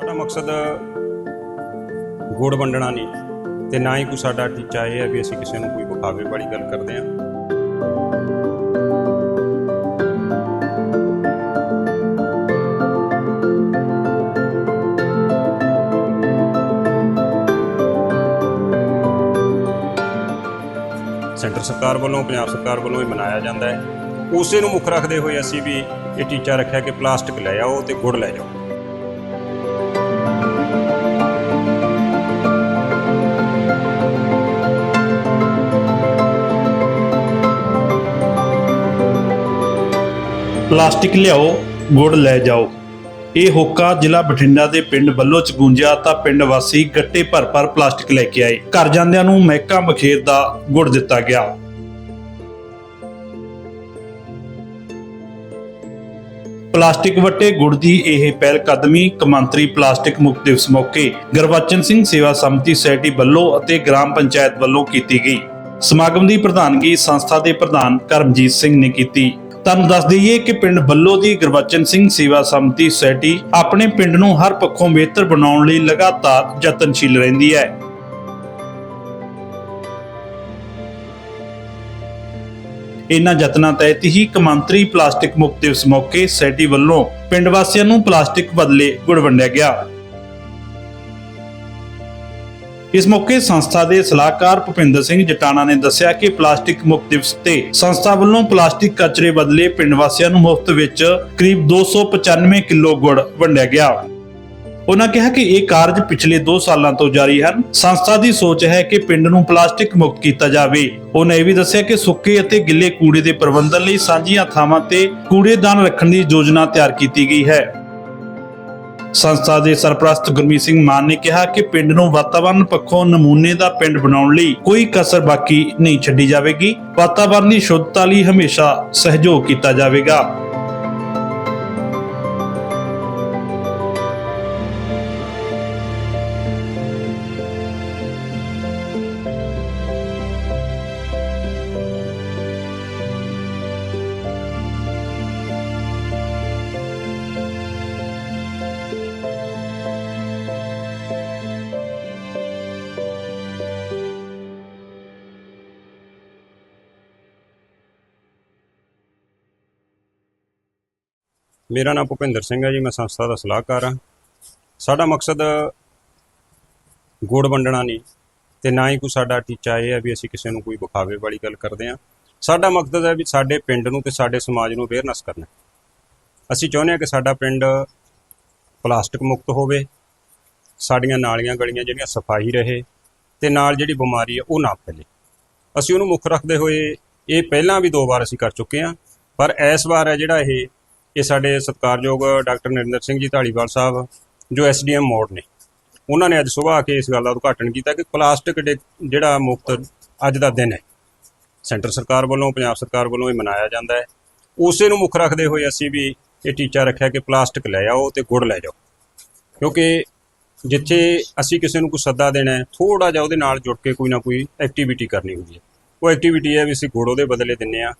ਸਾਡਾ ਮਕਸਦ ਗੁੜ ਵੰਡਣਾ ਨਹੀਂ ਤੇ ਨਾ ਹੀ ਕੋਈ ਸਾਡਾ ਟੀਚਾ ਇਹ ਹੈ ਵੀ ਅਸੀਂ ਕਿਸੇ ਨੂੰ ਕੋਈ ਵਿਖਾਵੇ ਵਾਲੀ ਗੱਲ ਕਰਦੇ ਹਾਂ। ਸੈਂਟਰ ਸਰਕਾਰ ਵੱਲੋਂ, ਪੰਜਾਬ ਸਰਕਾਰ ਵੱਲੋਂ ਇਹ ਮਨਾਇਆ ਜਾਂਦਾ ਹੈ। ਉਸੇ ਨੂੰ ਮੁੱਖ ਰੱਖਦੇ ਹੋਏ ਅਸੀਂ ਵੀ ਇਹ ਟੀਚਾ ਰੱਖਿਆ ਕਿ ਪਲਾਸਟਿਕ ਲੈ ਆਓ ਤੇ ਗੁੜ ਲੈ ਜਾਓ। ਪਲਾਸਟਿਕ ਲਿਆਓ, ਗੁੜ ਲੈ ਜਾਓ। ਇਹ ਹੋਕਾ ਜ਼ਿਲ੍ਹਾ ਬਠਿੰਡਾ ਦੇ ਪਿੰਡ ਬੱਲੋ ਚ ਗੂੰਜਿਆ ਤਾਂ ਪਿੰਡ ਵਾਸੀ ਗੱਟੇ ਭਰ ਭਰ ਪਲਾਸਟਿਕ ਲੈ ਕੇ ਆਏ। ਘਰ ਜਾਂਦਿਆਂ ਨੂੰ ਮਹਿਕਾ ਬਖੇਰ ਦਾ ਗੁੜ ਦਿੱਤਾ ਗਿਆ। ਪਲਾਸਟਿਕ ਵੱਟੇ ਗੁੜ ਦੀ ਇਹ ਪਹਿਲ ਕਦਮੀ ਕਮੰਤਰੀ ਪਲਾਸਟਿਕ ਮੁਕਤ ਦਿਵਸ ਮੌਕੇ ਗੁਰਬਚਨ ਸਿੰਘ ਸੇਵਾ ਸਮਿਤੀ ਸੋਸਾਇਟੀ ਵੱਲੋਂ ਅਤੇ ਗ੍ਰਾਮ ਪੰਚਾਇਤ ਵੱਲੋਂ ਕੀਤੀ ਗਈ। ਸਮਾਗਮ ਦੀ ਪ੍ਰਧਾਨਗੀ ਸੰਸਥਾ ਦੇ ਪ੍ਰਧਾਨ ਕਰਮਜੀਤ ਸਿੰਘ ਨੇ ਕੀਤੀ। ਤੁਹਾਨੂੰ ਦੱਸ ਦਈਏ ਕਿ ਪਿੰਡ ਬੱਲੋ ਦੀ ਗੁਰਬਚਨ ਸਿੰਘ ਸੇਵਾ ਸਮਿਤੀ ਸੋਸਾਇਟੀ ਆਪਣੇ ਪਿੰਡ ਨੂੰ ਹਰ ਪੱਖੋਂ ਬਿਹਤਰ ਬਣਾਉਣ ਲਈ ਲਗਾਤਾਰ ਯਤਨਸ਼ੀਲ ਰਹਿੰਦੀ ਹੈ। ਇਨ੍ਹਾਂ ਯਤਨਾਂ ਤਹਿਤ ਹੀ ਕਮੰਤਰੀ ਪਲਾਸਟਿਕ ਮੁਕਤ ਦਿਵਸ ਮੌਕੇ ਸੋਸਾਇਟੀ ਵੱਲੋਂ ਪਿੰਡ ਵਾਸੀਆਂ ਨੂੰ ਪਲਾਸਟਿਕ ਬਦਲੇ ਗੁੜ ਵੰਡਿਆ ਗਿਆ। ਇਸ ਮੌਕੇ ਸੰਸਥਾ ਦੇ ਸਲਾਹਕਾਰ ਭੁਪਿੰਦਰ ਸਿੰਘ ਜਟਾਣਾ ਨੇ ਦੱਸਿਆ ਕਿ ਪਲਾਸਟਿਕ ਮੁਕਤ ਦਿਵਸ ਤੇ ਸੰਸਥਾ ਵੱਲੋਂ ਪਲਾਸਟਿਕ ਕਚਰੇ ਬਦਲੇ ਪਿੰਡ ਵਾਸੀਆਂ ਨੂੰ ਮੁਫਤ ਵਿੱਚ ਕਰੀਬ 295 ਕਿਲੋ ਗੁੜ ਵੰਡਿਆ ਗਿਆ। ਉਹਨਾਂ ਕਿਹਾ ਕਿ ਇਹ ਕਾਰਜ ਪਿਛਲੇ 2 ਸਾਲਾਂ ਤੋਂ ਜਾਰੀ ਹਨ। ਸੰਸਥਾ ਦੀ ਸੋਚ ਹੈ ਕਿ ਪਿੰਡ ਨੂੰ ਪਲਾਸਟਿਕ ਮੁਕਤ ਕੀਤਾ ਜਾਵੇ। ਉਹਨਾਂ ਇਹ ਵੀ ਦੱਸਿਆ ਕਿ ਸੁੱਕੇ ਅਤੇ ਗਿੱਲੇ ਕੂੜੇ ਦੇ ਪ੍ਰਬੰਧਨ ਲਈ ਸਾਂਝੀਆਂ ਥਾਵਾਂ ਤੇ ਕੂੜੇਦਾਨ ਰੱਖਣ ਦੀ ਯੋਜਨਾ ਤਿਆਰ ਕੀਤੀ ਗਈ ਹੈ। ਸੰਸਥਾ ਦੇ ਸਰਪ੍ਰਸਤ ਗੁਰਮੀਤ ਸਿੰਘ ਮਾਨ ਨੇ ਕਿਹਾ ਕਿ ਪਿੰਡ ਨੂੰ ਵਾਤਾਵਰਣ ਪੱਖੋਂ ਨਮੂਨੇ ਦਾ ਪਿੰਡ ਬਣਾਉਣ ਲਈ ਕੋਈ ਕਸਰ ਬਾਕੀ ਨਹੀਂ ਛੱਡੀ ਜਾਵੇਗੀ। ਵਾਤਾਵਰਣ ਦੀ ਸ਼ੁੱਧਤਾ ਲਈ ਹਮੇਸ਼ਾ ਸਹਿਯੋਗ ਕੀਤਾ ਜਾਵੇਗਾ। ਮੇਰਾ ਨਾਮ ਭੁਪਿੰਦਰ ਸਿੰਘ ਹੈ ਜੀ, ਮੈਂ ਸੰਸਥਾ ਦਾ ਸਲਾਹਕਾਰ ਹਾਂ। ਸਾਡਾ ਮਕਸਦ ਗੁੜ ਵੰਡਣਾ ਨਹੀਂ, ਤੇ ਨਾ ਹੀ ਕੋਈ ਸਾਡਾ ਟੀਚਾ ਇਹ ਹੈ ਵੀ ਅਸੀਂ ਕਿਸੇ ਨੂੰ ਕੋਈ ਵਿਖਾਵੇ ਵਾਲੀ ਗੱਲ ਕਰਦੇ ਹਾਂ। ਸਾਡਾ ਮਕਸਦ ਹੈ ਵੀ ਸਾਡੇ ਪਿੰਡ ਨੂੰ ਤੇ ਸਾਡੇ ਸਮਾਜ ਨੂੰ ਅਵੇਅਰਨੈਸ ਕਰਨਾ। ਅਸੀਂ ਚਾਹੁੰਦੇ ਹਾਂ ਕਿ ਸਾਡਾ ਪਿੰਡ ਪਲਾਸਟਿਕ ਮੁਕਤ ਹੋਵੇ, ਸਾਡੀਆਂ ਨਾਲੀਆਂ ਗਲੀਆਂ ਜਿਹੜੀਆਂ ਸਫ਼ਾਈ ਰਹੇ, ਤੇ ਨਾਲ ਜਿਹੜੀ ਬਿਮਾਰੀ ਹੈ ਉਹ ਨਾ ਫੈਲੇ। ਅਸੀਂ ਉਹਨੂੰ ਮੁੱਖ ਰੱਖਦੇ ਹੋਏ ਇਹ ਪਹਿਲਾਂ ਵੀ ਦੋ ਵਾਰ ਅਸੀਂ ਕਰ ਚੁੱਕੇ ਹਾਂ, ਪਰ ਇਸ ਵਾਰ ਹੈ ਜਿਹੜਾ ਇਹ ਇਹ ਸਾਡੇ ਸਤਿਕਾਰਯੋਗ ਡਾਕਟਰ ਨਰਿੰਦਰ ਸਿੰਘ ਜੀ ਢਾਲੀਵਾਲ ਸਾਹਿਬ, ਜੋ ਐਸਡੀਐਮ ਮੋੜ ਨੇ। ਉਹਨਾਂ ਨੇ ਅੱਜ ਸਵੇਰ ਆ ਕੇ ਇਸ ਗੱਲ ਦਾ ਉਦਘਾਟਨ ਕੀਤਾ ਕਿ ਪਲਾਸਟਿਕ ਡੇ- ਜਿਹੜਾ ਮੁਕਤ ਅੱਜ ਦਾ ਦਿਨ ਹੈ, ਸੈਂਟਰ ਸਰਕਾਰ ਵੱਲੋਂ, ਪੰਜਾਬ ਸਰਕਾਰ ਵੱਲੋਂ ਇਹ ਮਨਾਇਆ ਜਾਂਦਾ ਹੈ। ਉਸੇ ਨੂੰ ਮੁੱਖ ਰੱਖਦੇ ਹੋਏ ਅਸੀਂ ਵੀ ਇਹ ਟੀਚਾ ਰੱਖਿਆ ਕਿ ਪਲਾਸਟਿਕ ਲੈ ਆਓ ਤੇ ਗੁੜ ਲੈ ਜਾਓ। ਕਿਉਂਕਿ ਜਿੱਥੇ ਅਸੀਂ ਕਿਸੇ ਨੂੰ ਕੋਈ ਸੱਦਾ ਦੇਣਾ ਹੈ ਥੋੜਾ ਜਿਹਾ ਉਹਦੇ ਨਾਲ ਜੁੜ ਕੇ ਕੋਈ ਨਾ ਕੋਈ ਐਕਟੀਵਿਟੀ ਕਰਨੀ ਹੁੰਦੀ ਹੈ। ਉਹ ਐਕਟੀਵਿਟੀ ਹੈ ਵੀ ਅਸੀਂ ਗੁੜ ਉਹਦੇ ਬਦਲੇ ਦਿੰਨੇ ਆ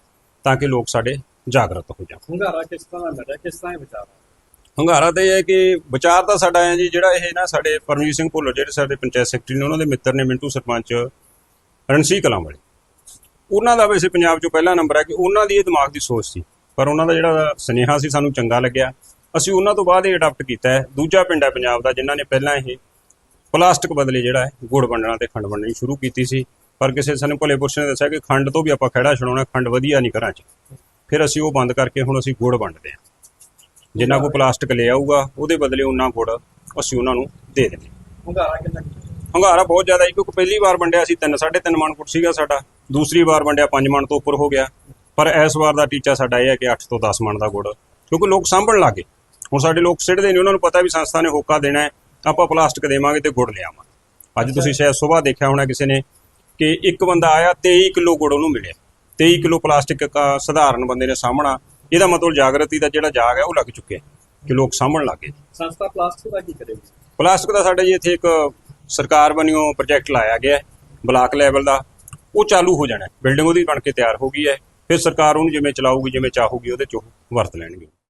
ਤਾਂ ਕਿ ਲੋਕ ਸਾਡੇ ਜਾਗਰਤ ਹੋ ਜਾਣ ਹੁੰਗਾਰਾ ਕਿਸ ਤਰ੍ਹਾਂ ਦਾ ਮਿਲਿਆ? ਕਿਸ ਤਰ੍ਹਾਂ ਵਿਚਾਰ ਹੰਗਾਰਾ ਤਾਂ ਇਹ ਹੈ ਕਿ ਵਿਚਾਰ ਤਾਂ ਸਾਡਾ ਹੈ ਜੀ ਜਿਹੜਾ ਇਹ ਨਾ ਸਾਡੇ ਪਰਮਜੀਤ ਸਿੰਘ ਭੁੱਲਰ ਜਿਹੜੇ ਸਾਡੇ ਪੰਚਾਇਤ ਸੈਕਟਰੀ ਨੇ ਉਹਨਾਂ ਦੇ ਮਿੱਤਰ ਨੇ ਮਿੰਟੂ ਸਰਪੰਚ ਰਣਸੀ ਕਲਾਂ ਵਾਲੇ। ਉਹਨਾਂ ਦਾ ਵੈਸੇ ਪੰਜਾਬ 'ਚੋਂ ਪਹਿਲਾ ਨੰਬਰ ਹੈ ਕਿ ਉਹਨਾਂ ਦੀ ਇਹ ਦਿਮਾਗ ਦੀ ਸੋਚ ਸੀ। ਪਰ ਉਹਨਾਂ ਦਾ ਜਿਹੜਾ ਸੁਨੇਹਾ ਸੀ ਸਾਨੂੰ ਚੰਗਾ ਲੱਗਿਆ। ਅਸੀਂ ਉਹਨਾਂ ਤੋਂ ਬਾਅਦ ਇਹ ਅਡਾਪਟ ਕੀਤਾ ਹੈ। ਦੂਜਾ ਪਿੰਡ ਹੈ ਪੰਜਾਬ ਦਾ ਜਿਨ੍ਹਾਂ ਨੇ ਪਹਿਲਾਂ ਇਹ ਪਲਾਸਟਿਕ ਬਦਲੇ ਜਿਹੜਾ ਹੈ ਗੁੜ ਵੰਡਣਾ ਤੇ ਖੰਡ ਵੰਡਣੀ ਸ਼ੁਰੂ ਕੀਤੀ ਸੀ। ਪਰ ਕਿਸੇ ਸਾਨੂੰ ਭਲੇ ਪੁਰਸ਼ ਨੇ ਦੱਸਿਆ ਕਿ ਖੰਡ ਤੋਂ ਵੀ ਆਪਾਂ ਖੜਾ ਛਡਾਉਣਾ ਖੰਡ ਵਧੀਆ ਨਹੀਂ ਘਰਾਂ 'ਚ। ਫਿਰ ਅਸੀਂ ਉਹ ਬੰਦ ਕਰਕੇ ਹੁਣ ਅਸੀਂ ਗੁੜ ਵੰਡਦੇ ਹਾਂ। ਜਿੰਨਾ ਕੋ ਪਲਾਸਟਿਕ ਲੈ ਆਊਗਾ ਉਹਦੇ ਬਦਲੇ ਉਹਨਾਂ ਗੁੜ ਅਸੀਂ ਉਹਨਾਂ ਨੂੰ ਦੇ ਦਿੰਦੇ ਹਾਂ। ਹੁੰਗਾਰਾ ਕਿੰਨਾ? ਹੰਗਾਰਾ ਬਹੁਤ ਜ਼ਿਆਦਾ ਸੀ ਕਿਉਂਕਿ ਪਹਿਲੀ ਵਾਰ ਵੰਡਿਆ ਸੀ 3 3.5 ਮਣ ਗੁੜ ਸੀਗਾ ਸਾਡਾ। ਦੂਸਰੀ ਵਾਰ ਵੰਡਿਆ 5 ਮਣ ਤੋਂ ਉੱਪਰ ਹੋ ਗਿਆ। ਪਰ ਇਸ ਵਾਰ ਦਾ ਟੀਚਾ ਸਾਡਾ ਇਹ ਹੈ ਕਿ 8 ਤੋਂ 10 ਮਣ ਦਾ ਗੁੜ ਕਿਉਂਕਿ ਲੋਕ ਸਾਂਭਣ ਲੱਗੇ ਹੁਣ ਸਾਡੇ ਲੋਕ ਸਿੱਟਦੇ ਨਹੀਂ ਉਹਨਾਂ ਨੂੰ ਪਤਾ ਵੀ ਸੰਸਥਾ ਨੇ ਹੋਕਾ ਦੇਣਾ ਹੈ ਆਪਾਂ ਪਲਾਸਟਿਕ ਦੇਵਾਂਗੇ ਤੇ ਗੁੜ ਲਿਆਵਾਂਗੇ ਅੱਜ ਤੁਸੀਂ ਸ਼ਾਇਦ ਸਵੇਰ ਦੇਖਿਆ ਹੋਣਾ ਕਿਸੇ ਨੇ ਕਿ ਇੱਕ ਬੰਦਾ ਆਇਆ 23 ਕਿਲੋ ਗੁੜ ਉਹਨੂੰ ਮਿਲਿਆ। 23 ਕਿਲੋ ਪਲਾਸਟਿਕ ਦਾ ਸਧਾਰਨ ਬੰਦੇ ਨੇ ਸਾਹਮਣਾ ਇਹਦਾ ਮਤਲਬ ਜਾਗਰਤੀ ਦਾ ਜਿਹੜਾ ਜਾਗ ਹੈ ਉਹ ਲੱਗ ਚੁੱਕਿਆ ਕਿ ਲੋਕ ਸਾਂਭਣ ਲੱਗੇ ਸੰਸਥਾ ਪਲਾਸਟਿਕ ਦਾ ਕੀ ਕਰੇਗੀ ਪਲਾਸਟਿਕ ਦਾ ਸਾਡਾ ਜੀ ਇੱਥੇ ਇੱਕ ਸਰਕਾਰ ਵੱਲੋਂ ਪ੍ਰੋਜੈਕਟ ਲਾਇਆ ਗਿਆ ਹੈ ਬਲਾਕ ਲੈਵਲ ਦਾ ਉਹ ਚਾਲੂ ਹੋ ਜਾਣਾ ਹੈ। ਬਿਲਡਿੰਗ ਉਹਦੀ ਬਣ ਕੇ ਤਿਆਰ ਹੋ ਗਈ ਹੈ ਫਿਰ ਸਰਕਾਰ ਉਹਨੂੰ ਜਿਵੇਂ ਚਲਾਊਗੀ ਜਿਵੇਂ ਚਾਹੂਗੀ ਉਹਦੇ ਚ ਵਰਤ ਲੈਣਗੇ।